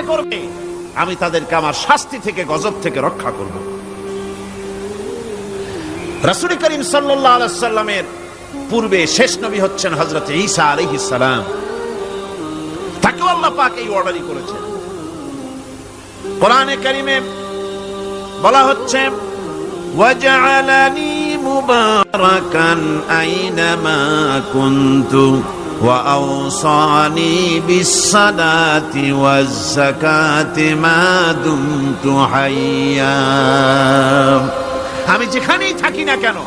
আদায় করবে আমি তাদেরকে আমার শাস্তি থেকে গজব থেকে রক্ষা করব রাসুল করিম সাল্লাহ সাল্লামের পূর্বে শেষ নবী হচ্ছেন হজরত ঈসা আলহিস সালাম তাকেও আল্লাহ পাক এই অর্ডারই করেছেন কোরআনে কারিমে বলা হচ্ছে وجعلني مباركا أينما كنت وأوصاني بالصلاة والزكاة ما دمت حيا আমি যেখানেই থাকি না কেন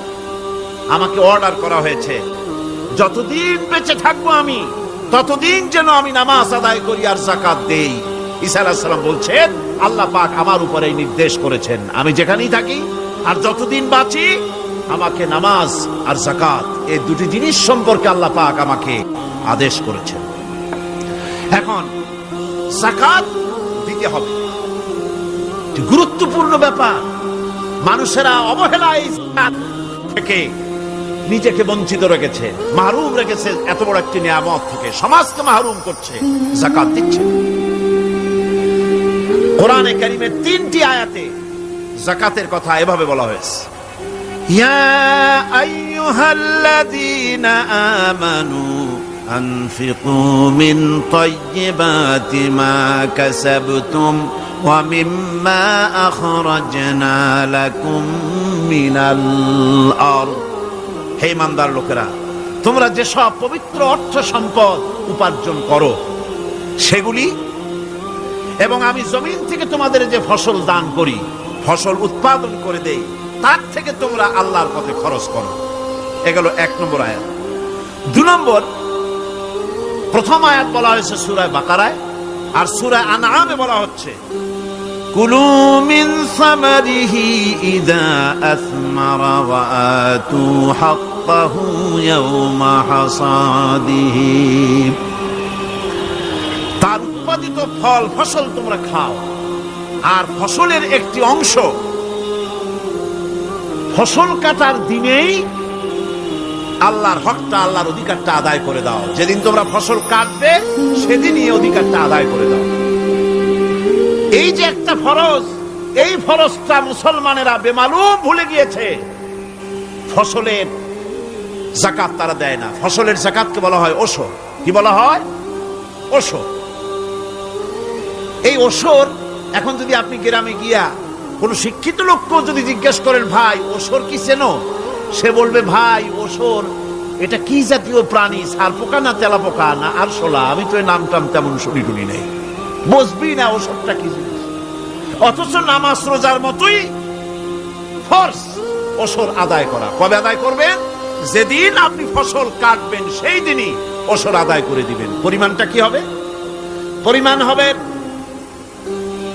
আমাকে অর্ডার করা হয়েছে যতদিন বেঁচে থাকবো আমি ততদিন যেন আমি নামাজ আদায় করি আর জাকাত দেই ঈসা আলাইহিস সালাম বলছেন আল্লাহ পাক আমার উপরে এই নির্দেশ করেছেন আমি যেখানেই থাকি আর যতদিন বাঁচি আমাকে নামাজ আর জাকাত এই দুটি জিনিস সম্পর্কে আল্লাহ পাক আমাকে আদেশ করেছেন। এখন জাকাত দিতে হবে। গুরুত্বপূর্ণ ব্যাপার। মানুষেরা অবহেলায় থেকে নিজেকে বঞ্চিত রেখেছে, মাহরুম রেখেছে, এত বড় একটি নিয়ামত থেকে সমাজকে মাহরুম করছে জাকাত দিচ্ছে। কোরআনে কারিমের তিনটি আয়াতে জাকাতের কথা এভাবে বলা হয়েছে। ইয়া আইয়ুহাল্লাযীনা আমানু أنفقوا من طيبات ما كسبتم ومما أخرجنا لكم من الأرض হে ইমানদার লোকেরা তোমরা যেসব পবিত্র অর্থ সম্পদ উপার্জন করো সেগুলি এবং আমি জমিন থেকে তোমাদের যে ফসল দান করি ফসল উৎপাদন করে দেই তার থেকে তোমরা আল্লাহর পথে খরচ করো। এগুলো এক নম্বর আয়াত। দু নম্বর, প্রথম আয়াত বলা হয়েছে সুরায় বাকারায়, আর সুরায় আনামে বলা হচ্ছে, কুলু মিন সামারিহি ইদা আসমারা ওয়া আতু হাক্কাহু ইয়াওমা হাসাদিহি। তার উৎপাদিত ফল, ফসল তোমরা খাও। আর ফসলের একটি অংশ ফসল কাটার দিনেই আল্লাহর হকটা, আল্লাহর অধিকারটা আদায় করে দাও। যেদিন তোমরা ফসল কাটবে, সেদিনই অধিকারটা আদায় করে দাও। এই যে একটা ফরজ, এই ফরজটা মুসলমানেরা বেমালুম ভুলে গিয়েছে। ফসলের জাকাত তারা দেয় না। ফসলের জাকাতকে বলা হয় ওসর কি বলা হয়? ওসর এই ওসর এখন যদি আপনি গ্রামে গিয়া কোন শিক্ষিত লোককেও যদি জিজ্ঞেস করেন, ভাই, ওসর কি চেনো? সে বলবে, ভাই, ওসর, এটা কি জাতীয় প্রাণী? সার পোকা না তেলা পোকা? না আরশোলা আমি তো নাম টাম তেমন শুনি টুনি নেই। বুঝবি না ওসরটা কি জিনিস? অথচ নামাজ রোজার মতোই ফর্স ওসর আদায় করা। কবে আদায় করবেন? যেদিন আপনি ফসল কাটবেন, সেই দিনই ওসর আদায় করে দিবেন। পরিমাণটা কি হবে? পরিমাণ হবে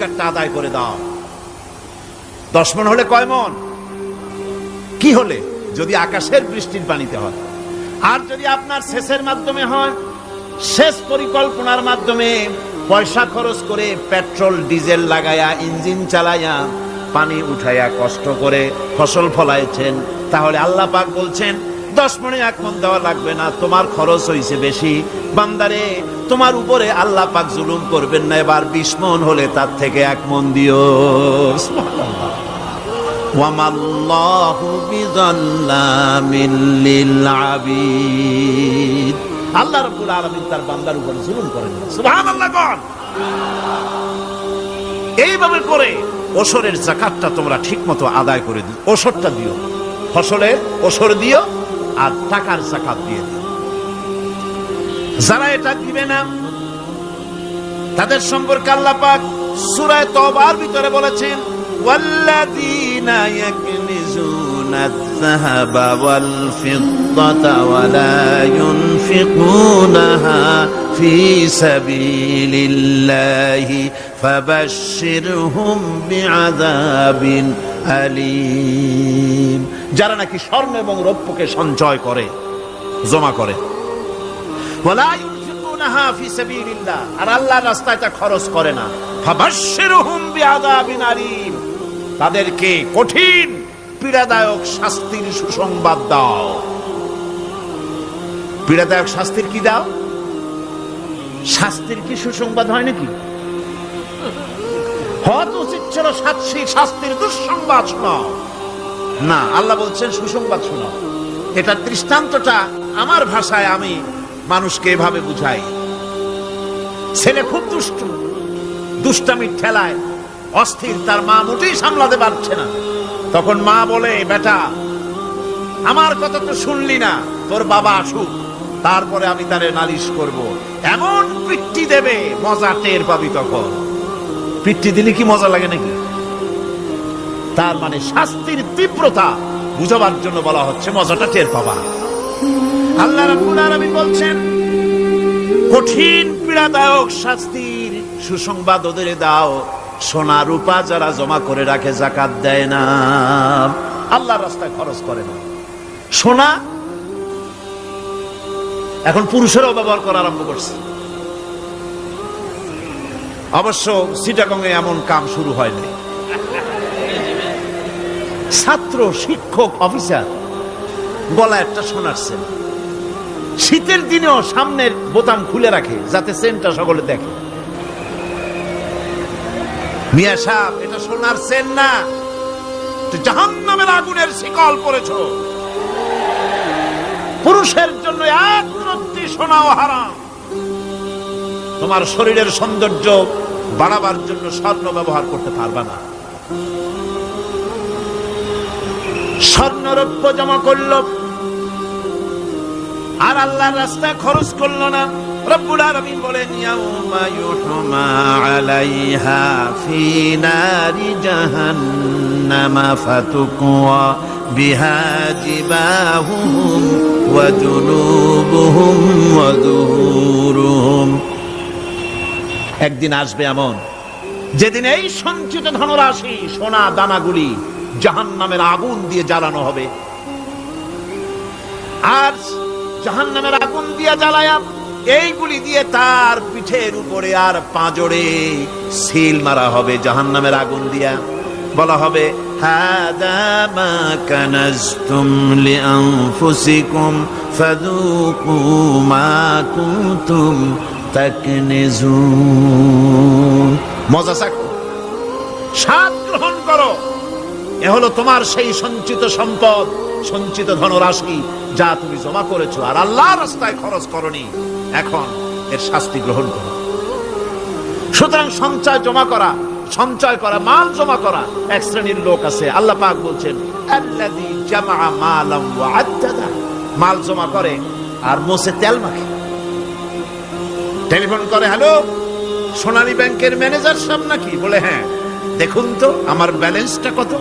অধিকারটা আদায় করে দাও। দশ মন হলে কয় মন? কি হলে? যদি আকাশের বৃষ্টির পানিতে হয়। আর যদি আপনার শেষের মাধ্যমে হয় শেষ পরিকল্পনার মাধ্যমে পয়সা খরচ করে পেট্রোল, ডিজেল লাগায়া, ইঞ্জিন চালাইয়া পানি উঠাইয়া কষ্ট করে ফসল ফলাইছেন, তাহলে আল্লাহ পাক বলছেন দশ মনে এক মন দেওয়া লাগবে না, তোমার খরচ হয়েছে বেশি। বান্দারে, তোমার উপরে আল্লাহ পাক জুলুম করবেন না, এবার বিশ মন হলে তার থেকে এক মন দিও। আল্লাহ রবুল আলমিন তার বান্দার উপরে জুলুম করেন এইভাবে করে ওসরের জাকাতটা তোমরা ঠিক মতো আদায় করে দিও। ওসরটা দিও। ফসলের ওসর দিও আর টাকার সাকাত দিয়ে দিন। যারা এটা দিবে না, তাদের সম্পর্কে আল্লাহ পাক সুরায় তবার ভিতরে বলেছেন, ওয়াল্লাযীনা ইয়াকনিজুন يكنزون الذهب والفضة ولا ينفقونها في سبيل الله فبشرهم بعذاب أليم যারা নাকি স্বর্ণ এবং রৌপ্যকে সঞ্চয় করে জমা করে ওয়ালা ইউনফিকুনাহা ফি সাবিলিল্লাহ আর আল্লাহর রাস্তায় তা খরচ করে না ফাবাশশিরহুম বিআযাবিন আলীম তাদেরকে কঠিন পীড়াদায়ক শাস্তির সুসংবাদ দাও। পীড়াদায়ক শাস্তির কি দাও? শাস্তির কি সুসংবাদ হয় নাকি? হয়তো উচিত ছিল শাস্তি শাস্তির দুঃসংবাদ শোনাও। না, আল্লাহ বলছেন সুসংবাদ শোনাও। এটার দৃষ্টান্তটা আমার ভাষায় আমি মানুষকে এভাবে বুঝাই। ছেলে খুব দুষ্টু, দুষ্টামির ঠেলায় অস্থির, তার মা মোটেই সামলাতে পারছে না। তখন মা বলে, বেটা, আমার কথা তো শুনলি না, তোর বাবা আসুক, তারপরে আমি তারে নালিশ করব। এমন পিট্টি দেবে, মজা টের পাবি তখন। পিট্টি দিলে কি মজা লাগে নাকি? তার মানে শাস্তির তীব্রতা বুঝাবার জন্য বলা হচ্ছে, মজাটা টের পাবা। আল্লাহ রাব্বুল আলামিন বলছেন, কঠিন পীড়াদায়ক শাস্তির সুসংবাদ ওদের দাও সোনা রূপা যারা জমা করে রাখে, জাকাত দেয় না। আল্লাহ রাস্তায় খরচ করে না। সোনা এখন পুরুষেরাও ব্যবহার করা আরম্ভ করছে। অবশ্য সিটাগংয়ে এমন কাম শুরু হয়নি ছাত্র, শিক্ষক, অফিসার গলা একটা সেন। শীতের দিনেও সামনের বোতাম খুলে রাখে, যাতে সেনটা সকলে দেখে। মিয়া সাহেব, এটা সোনার সেন না। জাহান নামের আগুনের শিকল পড়েছ। পুরুষের জন্য এক রত্তি সোনাও হারাম। তোমার শরীরের সৌন্দর্য বাড়াবার জন্য স্বর্ণ ব্যবহার করতে পারবা না। স্বর্ণ স্বর্ণরৌপ্য জমা করল, আর আল্লাহর রাস্তায় খরচ করল না। বলেন একদিন আসবে এমন, যেদিন এই সঞ্চিত ধনরাশি, সোনা দানাগুলি জাহান্নামের আগুন দিয়ে জ্বালানো হবে। আর জাহান্নামের আগুন দিয়ে জ্বালায় এইগুলি দিয়ে তার পিঠের উপরে আর পাঁজরে সিল মারা হবে জাহান নামের আগুন দিয়া। বলা হবে মজা গ্রহণ করো। এ হলো তোমার সেই সঞ্চিত সম্পদ, সঞ্চিত ধনরাশি যা তুমি জমা করেছ। আর আল্লাহ রাস্তায় খরচ করনি। এখন এর শাস্তি গ্রহণ করো। সুতরাং সঞ্চয় জমা করা, সঞ্চয় করা, মাল জমা করা এক শ্রেণির লোক আছে। আল্লাহ পাক বলছেন মাল জমা করে আর মোসে তেল মাখে। টেলিফোন করে, হ্যালো, সোনালী ব্যাংকের ম্যানেজার সাহেব নাকি? বলে হ্যাঁ দেখুন তো, আমার ব্যালেন্সটা কত?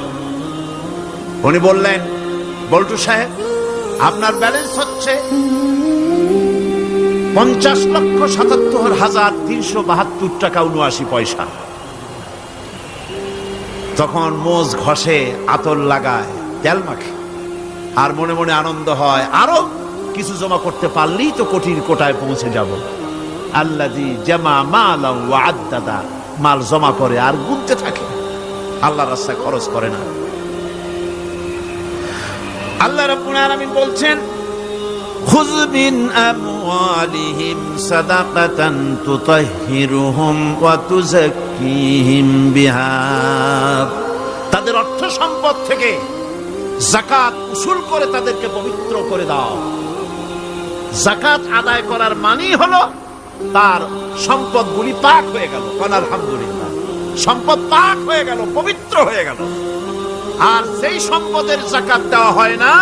উনি বললেন, বল্টু সাহেব, আপনার ব্যালেন্স হচ্ছে পঞ্চাশ লক্ষ সাতাত্তর হাজার তিনশো বাহাত্তর টাকা উনআশি পয়সা। তখন মোজ ঘষে আতর লাগায়, তেল মাখে। আর মনে মনে আনন্দ হয়, আরও কিছু জমা করতে পারলেই তো কঠিন কোটায় পৌঁছে যাব। আল্লাদি জামা মাল আদাদা মাল জমা করে আর গুনতে থাকে। আল্লাহ রাস্তায় খরচ করে না। আল্লাহ রাব্বুল আলামিন বলছেন خذ من أموالهم صدقة تطهرهم وتزكيهم بها তাদের অর্থ সম্পদ থেকে জাকাত উসুল করে তাদেরকে পবিত্র করে দাও জাকাত আদায় করার মানেই হলো তার সম্পদগুলি পাক হয়ে গেল কোন আলহামদুলিল্লাহ সম্পদ পাক হয়ে গেল পবিত্র হয়ে গেল আর সেই সম্পদের জাকাত দেওয়া হয় না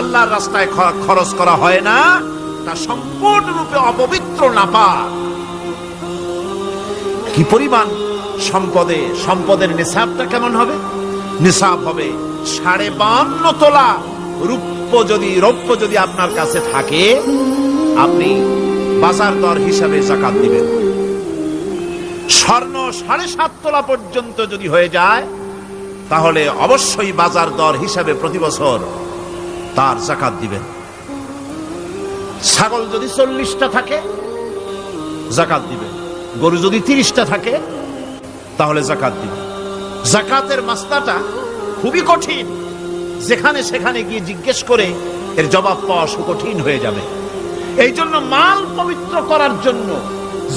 আল্লাহর রাস্তায় খরচ করা হয় না, তা সম্পূর্ণরূপে অপবিত্র না পাক কি পরিমাণ সম্পদে, সম্পদের নিসাবটা কেমন হবে? নিসাব হবে সাড়ে বান্ন তোলা রূপ্য যদি, রৌপ্য যদি আপনার কাছে থাকে, আপনি বাজার দর হিসাবে জাকাত দিবেন। স্বর্ণ সাড়ে সাত তোলা পর্যন্ত যদি হয়ে যায়, তাহলে অবশ্যই বাজার দর হিসাবে প্রতি বছর তার জাকাত দিবেন। ছাগল যদি চল্লিশটা থাকে, জাকাত দিবেন। গরু যদি তিরিশটা থাকে, তাহলে জাকাত দিবেন। জাকাতের মাস্তাটা খুবই কঠিন। যেখানে সেখানে গিয়ে জিজ্ঞেস করে এর জবাব পাওয়া সুকঠিন হয়ে যাবে। এই জন্য মাল পবিত্র করার জন্য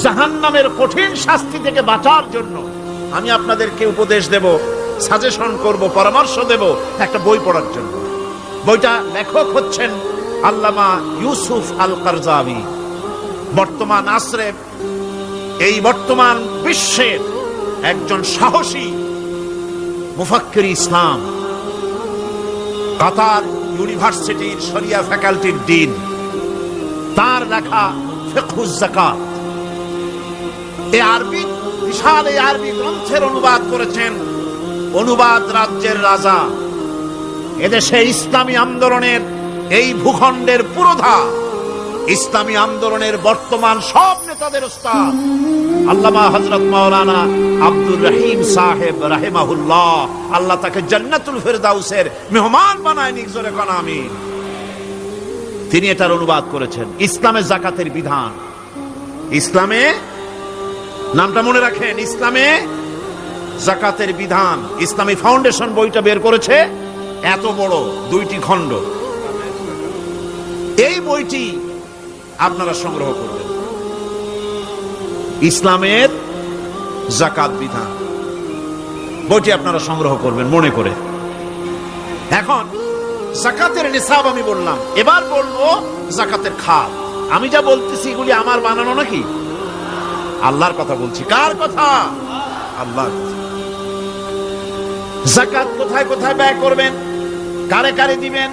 জাহান নামের কঠিন শাস্তি থেকে বাঁচার জন্য আমি আপনাদেরকে উপদেশ দেব, সাজেশন করব, পরামর্শ দেব, একটা বই পড়ার জন্য। বইটা লেখক হচ্ছেন আল্লামা ইউসুফ আল কারজাবি বর্তমান আশ্রে এই বর্তমান বিশ্বের একজন সাহসী মুফাক্কির ইসলাম, কাতার ইউনিভার্সিটির শরিয়া ফ্যাকাল্টির ডিন। তার লেখা ফেকুজ জাকাত এই আরবি, বিশাল এই আরবি গ্রন্থের অনুবাদ করেছেন অনুবাদ রাজ্যের রাজা এদেশে ইসলামী আন্দোলনের এই ভূখণ্ডের পুরোধা, ইসলামী আন্দোলনের বর্তমান সব নেতাদের ওস্তাদ, আল্লামা হজরত মাওলানা আব্দুর রহিম সাহেব রাহেমাহুল্লাহ, আল্লাহ তাকে জান্নাতুল ফেরদাউসের মেহমান বানায় নিকজরে কানা, আমিন। তিনি এটার অনুবাদ করেছেন, ইসলামে জাকাতের বিধান। ইসলামে? নামটা মনে রাখেন, ইসলামে জাকাতের বিধান। ইসলামী ফাউন্ডেশন বইটা বের করেছে এত বড় দুইটি খণ্ড। এই বইটি আপনারা সংগ্রহ করবেন। ইসলামের জাকাত বিধান। বইটি আপনারা সংগ্রহ করবেন মনে করে। এখন জাকাতের নিসাব আমি বললাম। এবার বলব জাকাতের খাত। আমি যা বলতেছি এগুলি আমার বানানো নাকি? আল্লাহর কথা বলছি। কার কথা? আল্লাহ জাকাত কোথায় কোথায় ব্যয় করবেন? কারে কারে দিবেন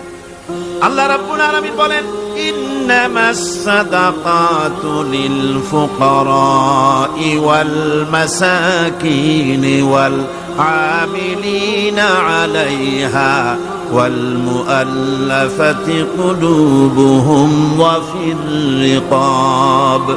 আল্লাহ রাব্বুল আলামিন বলেন إنما الصدقات للفقراء والمساكين والعاملين عليها والمؤلفة قلوبهم وفي الرقاب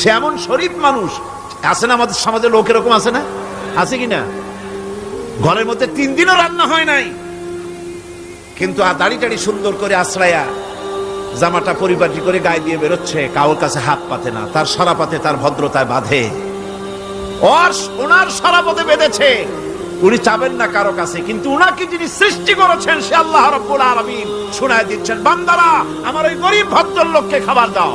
সে এমন শরীফ মানুষ। আছে না আমাদের সমাজে লোক এরকম আছে না? আছে কি না? ঘরের মধ্যে তিন দিনও রান্না হয় নাই। কিন্তু আর দাড়ি টাড়ি সুন্দর করে আশ্রয়া, জামাটা পরিপাটি করে গায়ে দিয়ে বেরোচ্ছে, কাউর কাছে হাত পাতে না, তার সরাপাতে তার ভদ্রতায় বাঁধে। ওনার সরাপতে বেঁধেছে। উনি চাবেন না কারও কাছে, কিন্তু উনাকে যিনি সৃষ্টি করেছেন, সে আল্লাহ রব্বুল আলামিন শোনায় দিচ্ছেন, বান্দারা, আমার ওই গরিব ভদ্রলোককে খাবার দাও।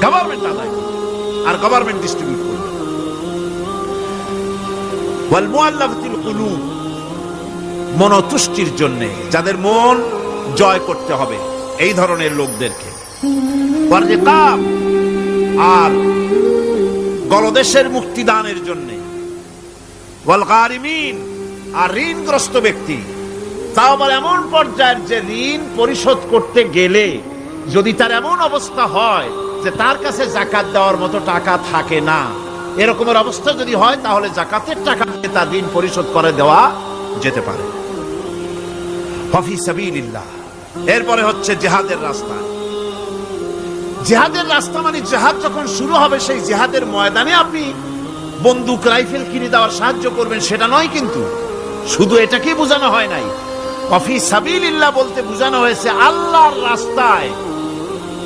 গভর্নমেন্ট আদায় আর গভর্নমেন্ট ডিস্ট্রিবিউট করবে মনতুষ্টির জন্য যাদের মন জয় করতে হবে, এই ধরনের লোকদেরকে। আর গলদেশের মুক্তিদানের জন্য। আর ঋণগ্রস্ত ব্যক্তি। তা আবার এমন পর্যায়ের যে ঋণ পরিশোধ করতে গেলে যদি তার এমন অবস্থা হয় যে তার কাছে জাকাত দেওয়ার মতো টাকা থাকে না। এরকমের অবস্থা যদি হয়, তাহলে জাকাতের টাকা দিয়ে তার ঋণ পরিশোধ করে দেওয়া যেতে পারে। এরপরে হচ্ছে জেহাদের রাস্তা। জেহাদের রাস্তা মানে জেহাদ যখন শুরু হবে, সেই জেহাদের ময়দানে আপনি বন্দুক, রাইফেল কিনে দেওয়ার সাহায্য করবেন, সেটা নয় কিন্তু। শুধু এটাকেই বোঝানো হয় নাই। অফি সাবিলিল্লাহ বলতে বোঝানো হয়েছে, আল্লাহর রাস্তায়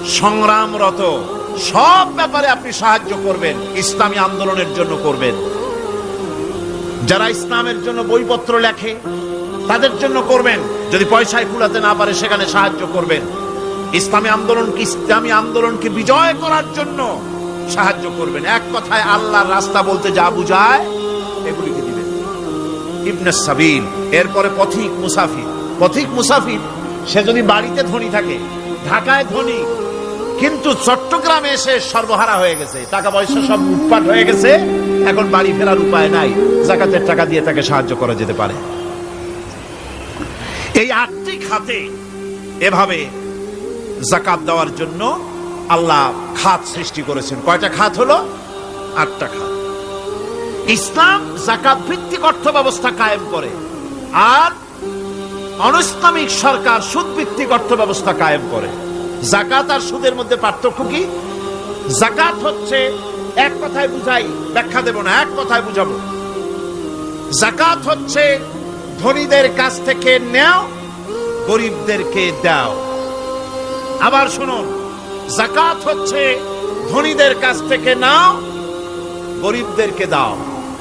সংগ্রামরত। সব ব্যাপারে আপনি সাহায্য করবেন, ইসলামী আন্দোলনের জন্য করবেন। যারা ইসলামের জন্য বইপত্র লেখে, তাদের জন্য করবেন। যদি পয়সায় কুলাতে না পারে, সেখানে সাহায্য করবেন। ইসলামী আন্দোলনকে ইসলামী আন্দোলনকে বিজয় করার জন্য সাহায্য করবেন। এক কথায় আল্লাহর রাস্তা বলতে যা বুঝায়, এগুলিকে দিবেন। ইবনে সাবিল, এরপরে পথিক মুসাফির। পথিক মুসাফির, সে যদি বাড়িতে ধনী থাকে, ঢাকায় ধনী কিন্তু চট্টগ্রামে এসে সর্বহারা হয়ে গেছে। টাকা পয়সা সব উৎপাট হয়ে গেছে। এখন বাড়ি ফেরার উপায় নাই। জাকাতের টাকা দিয়ে তাকে সাহায্য করা যেতে পারে। এই আটটি খাতে এভাবে জাকাত দেওয়ার জন্য আল্লাহ খাত সৃষ্টি করেছেন। কয়টা খাত হলো? আটটা খাত। ইসলাম জাকাত ভিত্তিক অর্থ ব্যবস্থা কায়েম করে। আর অনইসলামিক সরকার সুদ ভিত্তিক অর্থ ব্যবস্থা কায়েম করে। জাকাত আর সুদের মধ্যে পার্থক্য কি? জাকাত হচ্ছে এক কথায় বুঝাই, ব্যাখ্যা দেব না, এক কথায় বুঝাবো। জাকাত হচ্ছে ধনীদের কাছ থেকে নেও, গরিবদেরকে দাও। আবার শুনুন, জাকাত হচ্ছে ধনীদের কাছ থেকে নাও, গরিবদেরকে দাও।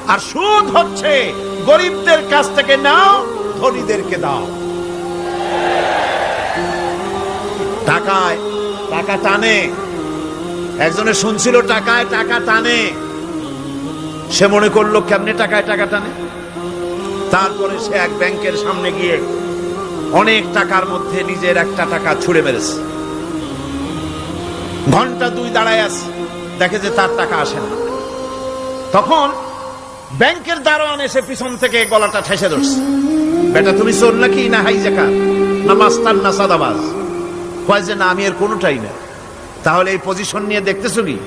আর সুদ হচ্ছে গরিবদের কাছ থেকে নাও, ধনীদেরকে দাও। টাকায়, টাকা টানে। একজনে শুনছিল টাকায়, টাকা টানে। সে মনে করল, কেমনে টাকায় টাকা টানে? তারপরে সে এক ব্যাংকের সামনে গিয়ে অনেক টাকার মধ্যে নিজের একটা টাকা ছুড়ে মেরেছে। ঘণ্টা দুই দাঁড়ায় আছে, দেখে যে তার টাকা আসে না। তখন ব্যাংকের দারোয়ান এসে পিছন থেকে গলাটা ঠেসে ধরছে। বেটা, তুমি চোর নাকি? না হাই জাকা না মাস্তান, না সাদাবাজ? কয় যে, না, আমি এর কোনোটাই না। তাহলে এই পজিশন নিয়ে দেখতেছো কি?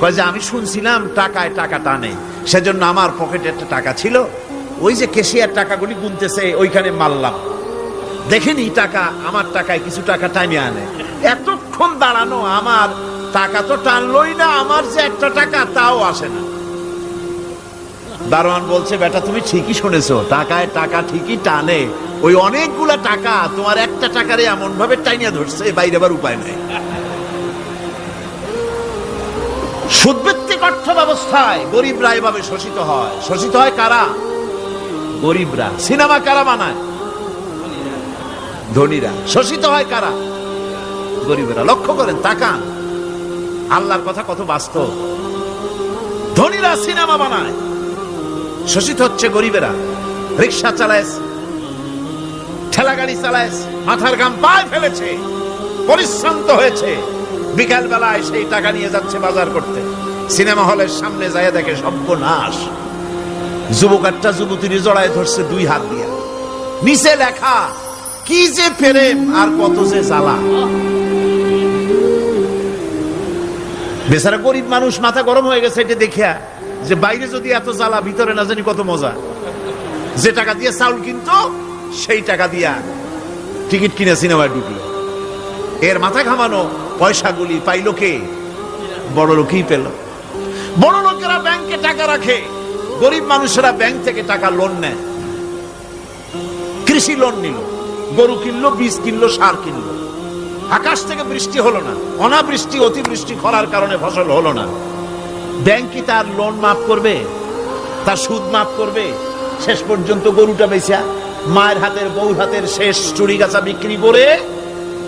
কয় যে, আমি শুনছিলাম টাকায় টাকা টানে সেজন্য আমার পকেটে একটা টাকা ছিল। ওই যে কেশিয়ার টাকাগুলি গুনতেছে, ওইখানে মারলাম। দেখেনি টাকা, আমার টাকায় কিছু টাকা টাইমে আনে। এতক্ষণ দাঁড়ানো আমার, টাকা তো টানলই না, আমার যে একটা টাকা তাও আসে না। দারোয়ান বলছে, বেটা, তুমি ঠিকই শুনেছো। টাকায় টাকা ঠিকই টানে। ওই অনেকগুলা টাকা তোমার একটা টাকারে এমন ভাবে টাইনিয়া ধরছে বাইরে আবার উপায় নাই। সুদভিত্তিক অর্থ ব্যবস্থায় গরিবরা এভাবে শোষিত হয়। শোষিত হয় কারা? গরিবরা। সিনেমা কারা বানায়? ধনীরা। শোষিত হয় কারা? গরিবেরা। লক্ষ্য করেন, তাকান। আল্লাহর কথা কত বাস্তব। ধনীরা সিনেমা বানায়। শোষিত হচ্ছে গরিবেরা। রিক্সা চালায় ঠেলা গাড়ি চালায় মাথার গাম পায়ে ফেলেছে, পরিশ্রান্ত হয়েছে। বিকাল বেলায় সেই টাকা নিয়ে যাচ্ছে বাজার করতে। সিনেমা হলের সামনে যায় দেখে সর্বনাশ। যুবক একটা যুবতীর জড়ায় ধরছে দুই হাত দিয়া। নিচে লেখা, কি যে প্রেম আর কত যে জ্বালা। বেচারা গরিব মানুষ, মাথা গরম হয়ে গেছে এটা দেখিয়া। যে বাইরে যদি এত জ্বালা, ভিতরে না জানি কত মজা। যে টাকা দিয়ে চাউল কিনতো, সেই টাকা দিয়া টিকিট কিনে সিনেমায় ঢুকলো। এর মাথা ঘামানো পয়সাগুলি পাইলো কে? বড় লোকই পেল। বড় লোকেরা ব্যাংকে টাকা রাখে, গরিব মানুষেরা ব্যাংক থেকে টাকা লোন নেয়। কৃষি লোন নিল, গরু কিনলো, বীজ কিনলো, সার কিনলো। আকাশ থেকে বৃষ্টি হলো না, অনাবৃষ্টি, অতিবৃষ্টি খরার কারণে ফসল হলো না। ব্যাংক কি তার লোন মাফ করবে? তার সুদ মাফ করবে? শেষ পর্যন্ত গরুটা বেচা, মায়ের হাতের বউ হাতের শেষ চুরি গাছা বিক্রি করে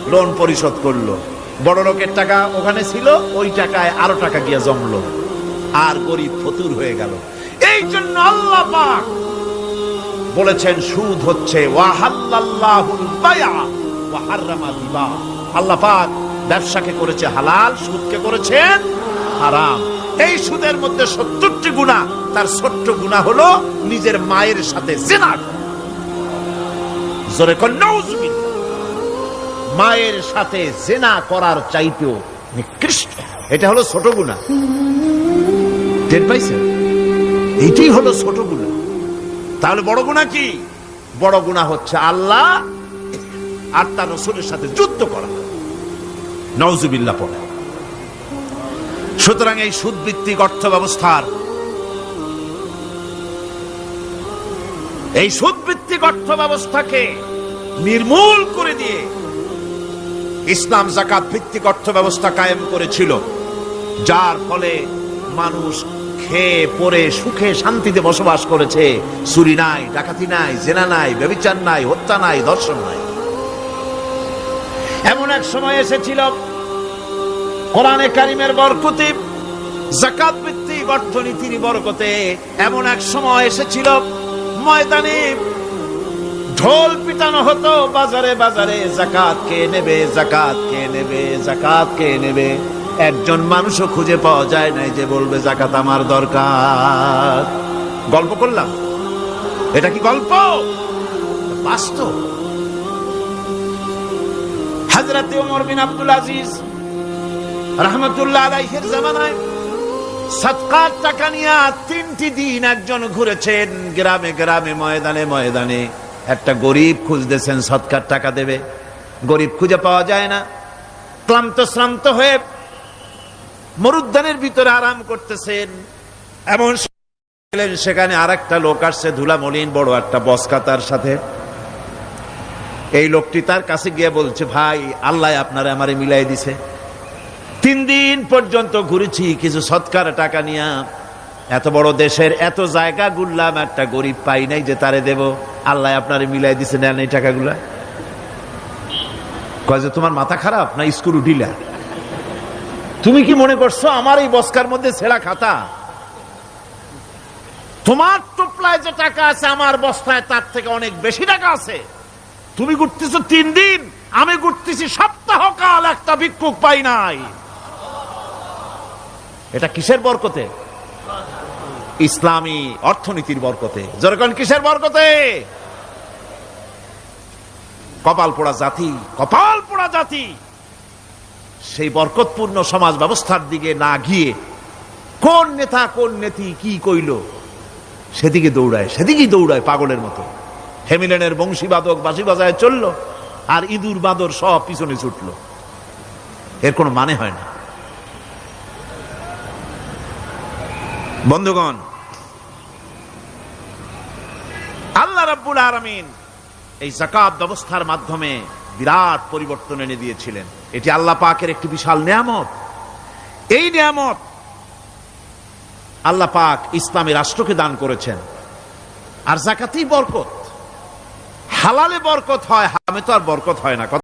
লোন পরিশোধ করল। বড় লোকের টাকা ওখানে ছিল, ওই টাকায় আরও টাকা গিয়ে জমলো। আর গরিব ফতুর হয়ে গেল। এই জন্য আল্লাহ পাক বলেছেন, সুদ হচ্ছে আল্লাহ পাক ব্যবসাকে করেছে হালাল, সুদকে করেছেন হারাম। এই সুদের মধ্যে সত্তরটি গুণা, তার ছোট্ট গুণা হলো নিজের মায়ের সাথে জেনা জোরে মায়ের সাথে জেনা করার চাইতেও নিকৃষ্ট। এটা হলো ছোট গুণা। টের পাইছেন? এইটাই হলো ছোট গুণা। তাহলে বড় গুণা কি? বড় গুণা হচ্ছে আল্লাহ আর তার রসুলের সাথে যুদ্ধ করা। নওজুবিল্লাহ পড়ে সুতরাং এই সুদভিত্তিক অর্থ ব্যবস্থার এই সুদভিত্তিক অর্থ ব্যবস্থাকে নির্মূল করে দিয়ে ইসলাম জাকাত ভিত্তিক অর্থ ব্যবস্থা কায়েম করেছিল, যার ফলে মানুষ খেয়ে পরে সুখে, শান্তিতে বসবাস করেছে। চুরি নাই, ডাকাতি নাই, জেনা নাই, ব্যবিচার নাই, হত্যা নাই, ধর্ষণ নাই। এমন এক সময় এসেছিল কোরআনে কারিমের বরকতে জাকাত ভিত্তিক অর্থনীতির বরকতে এমন এক সময় এসেছিল, ময়দানে ঢোল পিটানো হতো, বাজারে বাজারে জাকাত কে নেবে জাকাত কে নেবে জাকাত কে নেবে। একজন মানুষও খুঁজে পাওয়া যায় নাই যে বলবে জাকাত আমার দরকার। গল্প করলাম। এটা কি গল্প? বাস্তব। হাজরাতে ওমর বিন আব্দুল আজিজ রহমতুল্লাহ জামানায় সৎকার টাকা নিয়ে তিনটি দিন একজন ঘুরেছেন গ্রামে গ্রামে, ময়দানে ময়দানে। একটা গরিব খুঁজতেছেন সৎকার টাকা দেবে। গরিব খুঁজে পাওয়া যায় না। ক্লান্ত শ্রান্ত হয়ে মরুদ্যানের ভিতরে আরাম করতেছেন। এমন সেখানে আর একটা লোক আসছে ধুলা মলিন বড় একটা বসকা তার সাথে। এই লোকটি তার কাছে গিয়ে বলছে, ভাই, আল্লাহ আপনারা আমারে মিলাই দিছে। তিন দিন পর্যন্ত ঘুরেছি, কিছু সৎকার টাকা নিয়ে। এত বড় দেশের এত জায়গা ঘুরলাম, একটা গরিব পাই নাই যে তারে দেব। আল্লাহ আপনারে মিলাই দিছে, নেন এই টাকাগুলা। কয় যে, তোমার মাথা খারাপ না স্কুল উঠিলা তুমি কি মনে করছ আমার এই বস্কার মধ্যে ছেঁড়া খাতা? তোমার টোপলায় যে টাকা আছে, আমার বস্তায় তার থেকে অনেক বেশি টাকা আছে। তুমি ঘুরতেছো তিন দিন, আমি ঘুরতেছি সপ্তাহ কাল একটা ভিক্ষুক পাই নাই। এটা কিসের বরকতে? ইসলামী অর্থনীতির বরকতে। যেরকম কিসের বরকতে? কপাল পোড়া জাতি, কপাল পোড়া জাতি। সেই বরকতপূর্ণ সমাজ ব্যবস্থার দিকে না গিয়ে কোন নেতা, কোন নেতি কি কইল, সেদিকে দৌড়ায়, সেদিকেই দৌড়ায় পাগলের মতো। হেমিলেনের বংশীবাদক বাঁশি বাজায় চলল আর ইঁদুর বাদর সব পিছনে ছুটল। এর কোনো মানে হয় না। বন্ধুগণ, আল্লাহ রাব্বুল আলামিন এই জাকাত ব্যবস্থার মাধ্যমে বিরাট পরিবর্তন এনে দিয়েছিলেন। এটি আল্লাহ পাকের একটি বিশাল নিয়ামত। এই নিয়ামত আল্লাহ পাক ইসলামী রাষ্ট্রকে দান করেছেন। আর জাকাতেই বরকত, হালালে বরকত হয় হামে তো আর বরকত হয় না।